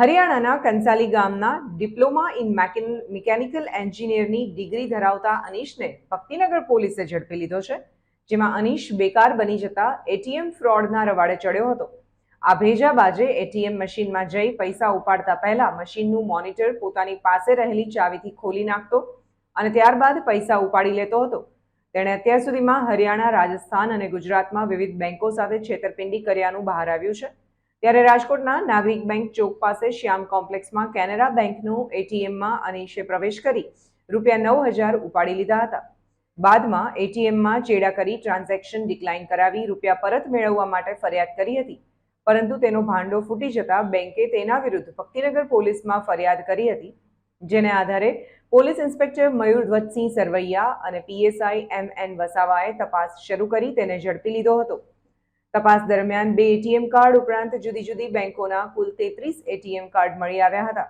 હરિયાણાના કંસાલી ગામના diploma in મેકેન- મિકેનિકલ એન્જિનિયરની ડિગ્રી ધરાવતા અનીશને ભક્તિનગર પોલીસે ઝડપી લીધો છે, જેમાં અનીશ બેકાર બની જતા એટીએમ ફ્રોડના રવાડે ચડ્યો હતો. આ ભેજાબાજે એટીએમ મશીનમાં જઈ પૈસા ઉપાડતા પહેલા મશીનનું મોનિટર પોતાની પાસે રહેલી ચાવીથી ખોલી નાખતો અને ત્યારબાદ પૈસા ઉપાડી લેતો હતો. તેણે અત્યાર સુધીમાં હરિયાણા, રાજસ્થાન અને ગુજરાતમાં વિવિધ બેંકો સાથે છેતરપિંડી કર્યાનું બહાર આવ્યું છે. ત્યારે રાજકોટના નાગરિક બેંક ચોક પાસે શ્યામ કોમ્પ્લેક્સમાં કેનેરા બેંકનું એટીએમમાં અનીશે પ્રવેશ કરી રૂપિયા નવ હજાર ઉપાડી લીધા હતા. બાદમાં એટીએમમાં ચેડા કરી ટ્રાન્ઝેક્શન ડિક્લાઇન કરાવી રૂપિયા પરત મેળવવા માટે ફરિયાદ કરી હતી. પરંતુ તેનો ભાંડો ફૂટી જતા બેંકે તેના વિરુદ્ધ ભક્તિનગર પોલીસમાં ફરિયાદ કરી હતી, જેને આધારે પોલીસ ઇન્સ્પેક્ટર મયુર ધ્વજસિંહ સરવૈયા અને પીએસઆઈ એમ એન વસાવાએ તપાસ શરૂ કરી તેને ઝડપી લીધો હતો. તપાસ દરમિયાન બે એટીએમ કાર્ડ ઉપરાંત જુદી જુદી બેંકોના કુલ તેત્રીસ એટીએમ કાર્ડ મળી આવ્યા હતા.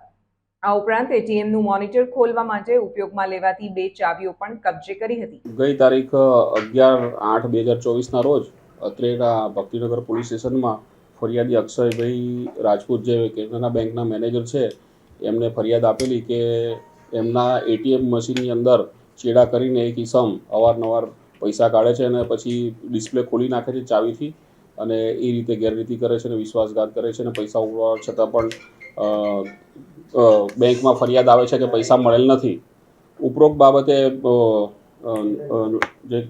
આ ઉપરાંત એટીએમનું મોનિટર ખોલવા માટે ઉપયોગમાં લેવાતી બે ચાવીઓ પણ કબજે કરી હતી. ગઈ તારીખ અગિયાર આઠ બે હજાર ચોવીસના રોજ અત્રેના ભક્તિનગર પોલીસ સ્ટેશનમાં ફરિયાદી અક્ષયભાઈ રાજપૂત જે કેનરા બેંકના મેનેજર છે, એમને ફરિયાદ આપેલી કે એમના એટીએમ મશીનની અંદર ચેડા કરીને એક ઈસમ અવારનવાર પૈસા કાઢે છે અને પછી ડિસ્પ્લે ખોલી નાખે છે ચાવીથી. અને એ રીતે ગેરરીતિ કરે છે અને વિશ્વાસઘાત કરે છે અને પૈસા ઉડવા છતાં પણ બેંકમાં ફરિયાદ આવે છે કે પૈસા મળેલ નથી. ઉપરોક્ત બાબતે જે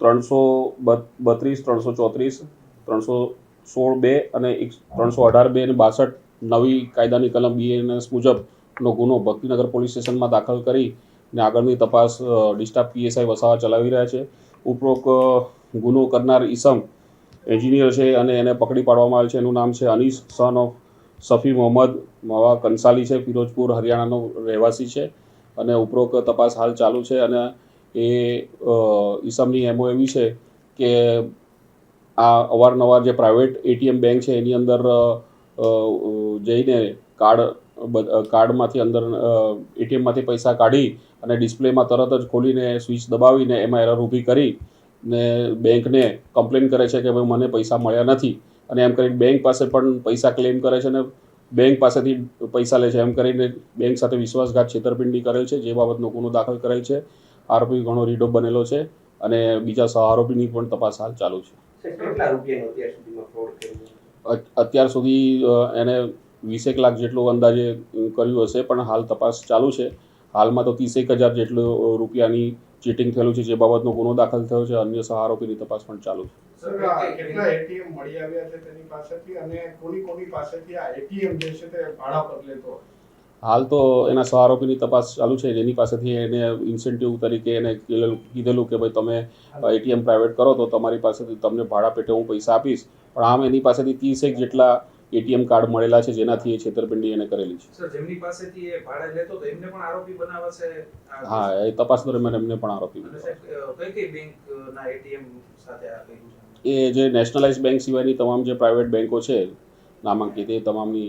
ત્રણસો બત્રીસ, ત્રણસો ચોત્રીસ, ત્રણસો સોળ બે અને એક, ત્રણસો અઢાર બે અને બાસઠ નવી કાયદાની કલમ બીએનએસ મુજબનો ગુનો ભક્તિનગર પોલીસ સ્ટેશનમાં દાખલ કરી ને આગળની તપાસ ડિસ્ટાફ પીએસઆઈ વસાવા ચલાવી રહ્યા છે. ઉપરોક્ત ગુનો કરનાર ઈસમ એન્જિનિયર છે અને એને પકડી પાડવામાં આવ્યો છે. એનું નામ છે અનીસ સન ઓફ સફી મોહમ્મદ. મવા કંસાલી છે, ફિરોજપુર, હરિયાણાનો રહેવાસી છે અને ઉપરોક્ત તપાસ હાલ ચાલુ છે અને એ ઈસમની એમઓ એવી છે કે આ અવારનવાર જે પ્રાઇવેટ એટીએમ બેંક છે એની અંદર જઈને કાર્ડ કાર્ડમાંથી અંદર એટીએમમાંથી પૈસા કાઢી અને ડિસ્પ્લેમાં તરત જ ખોલીને સ્વિચ દબાવીને એમાં એરર ઊભી કરી ને બેંકને કમ્પ્લેન કરે છે કે ભાઈ મને પૈસા મળ્યા નથી. અને એમ કરીને બેંક પાસે પણ પૈસા ક્લેમ કરે છે અને બેંક પાસેથી પૈસા લે છે. એમ કરીને બેંક સાથે વિશ્વાસઘાત છેતરપિંડી કરેલ છે જે બાબતનો ગુનો દાખલ કરેલ છે. આરોપી ઘણો રીડો બનેલો છે અને બીજા સહ આરોપીની પણ તપાસ હાલ ચાલુ છે. અત્યાર સુધી એને વીસેક લાખ જેટલું અંદાજે કર્યું હશે પણ હાલ તપાસ ચાલુ છે. હાલમાં તો ત્રીસેક હજાર જેટલું રૂપિયાની ચીટિંગ થયેલું છે જે બાબતનો ગુનો દાખલ થયો છે અન્ય સહ આરોપીની તપાસ પણ ચાલુ છે. કેટલા એટીએમ મળી આવ્યા છે તેની પાસેથી અને કોની કોની પાસેથી આ એટીએમ જે છે તે ભાડા પર લેતો હાલ તો એના સહ આરોપીની તપાસ ચાલુ છે જેની પાસેથી એને ઇન્સેન્ટિવ તરીકે એને કીધેલું કીધેલું કે ભાઈ તમે એટીએમ પ્રાઇવેટ કરો તો તમારી પાસેથી તમને ભાડા પેટે હું પૈસા આપીશ. પણ આમ એની પાસેથી ત્રીસેક જેટલા એટીએમ કાર્ડ મળેલા છે જેનાથી એ છેતરપિંડી એને કરેલી છે. સર જેમની પાસેથી એ ભાડે લેતો તો એમને પણ આરોપી બનાવાશે? હા એ તપાસ દરમિયાન એમને પણ આરોપી કઈ કઈ એટીએમ સાથે આ એ જે નેશનલાઇઝ બેંક સિવાયની તમામ જે પ્રાઇવેટ બેંકો છે નામાંકિત એ તમામની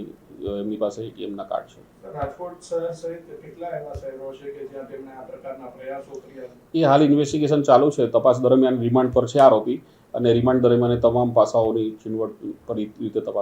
એમની પાસે એટીએમના કાર્ડ છે. રાજકોટ શહેર સહિત કેટલા એવા શહેરો છે કે જ્યાં તેમણે આ પ્રકારના પ્રયાસો કર્યા? એ હાલ ઇન્વેસ્ટિગેશન ચાલુ છે. તપાસ દરમિયાન રિમાન્ડ પર છે આરોપી અને રિમાન્ડ દરમિયાન તમામ પાસાઓની ચીણવટ પર રીતે તપાસ